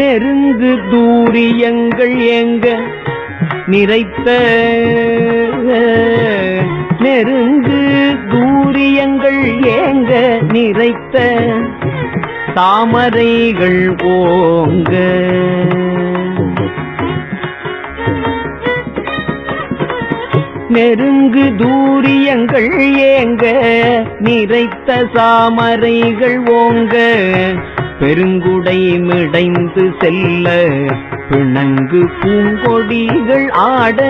நெருங்கு தூரியங்கள் எங்க நிறைத்த நெருங்கு தூரியங்கள் ஏங்க நிறைத்த தாமரைகள் ஓங்க. நெருங்கு தூரியங்கள் ஏங்க நிறைத்த சாமரைகள் ஓங்க. பெருங்குடை மிடைந்து செல்ல பிணங்கு பூங்கொடிகள் ஆட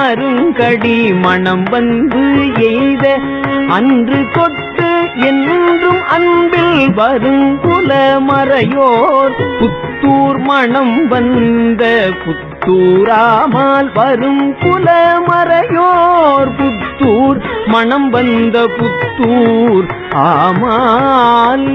அருங்கடி மணம் வந்து எய்த அன்று கொட்டு என்றும் அன்பில் வருங்குல மறையோர் புத்தூர் மணம் வந்த புத்தூராமால் வரும் குலமறையோர் புத்தூர் மணம் வந்த புத்தூர் ஆமால்